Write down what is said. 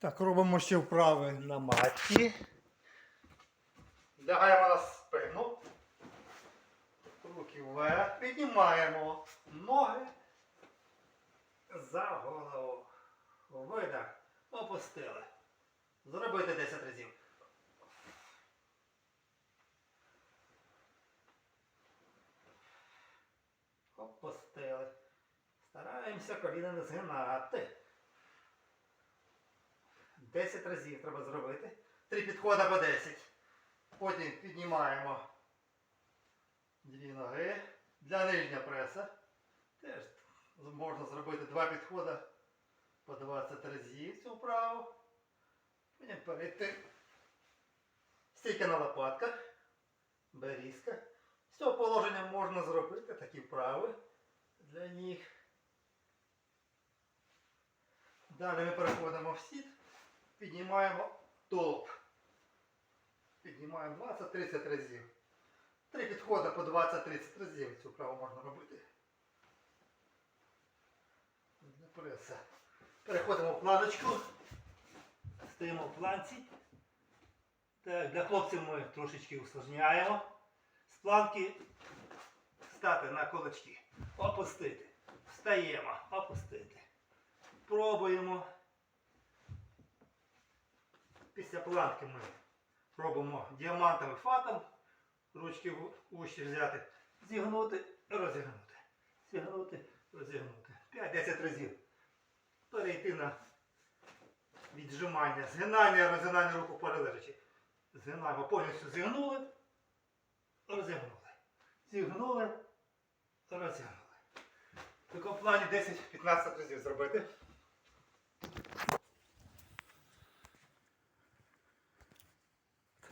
Так, робимо ще вправи на матці. Лягаємо на спину. Руки вверх. Піднімаємо ноги за голову. Видах. Опустили. Зробити 10 разів. Опустили. Стараємося коліна не згинати. 10 разів треба зробити. Три підходи по 10. Потім піднімаємо дві ноги. Для нижнього преса. Теж можна зробити два підходи по 20 разів цю вправу. Потім перейти. Стійка на лопатках. Берізка. З цього положення можна зробити такі вправи для ніг. Далі ми переходимо в сіт. Піднімаємо топ. Піднімаємо 20-30 разів. Три підходи по 20-30 разів цю вправу можна робити. Переходимо в планочку. Стоїмо в планці. Так, для хлопців ми трошечки усложняємо. З планки стати на кулачки. Опустити. Встаємо. Опустити. Пробуємо. Після планки ми робимо діамантовим фатом. Ручки в уші взяти. Зігнути, розігнути. Зігнути, розігнути. 5-10 разів. Перейти на віджимання. Згинання, розгинання руку перележачи. Згинаємо, повністю зігнули, розігнули. Зігнули, розігнули. В такому плані 10-15 разів зробити.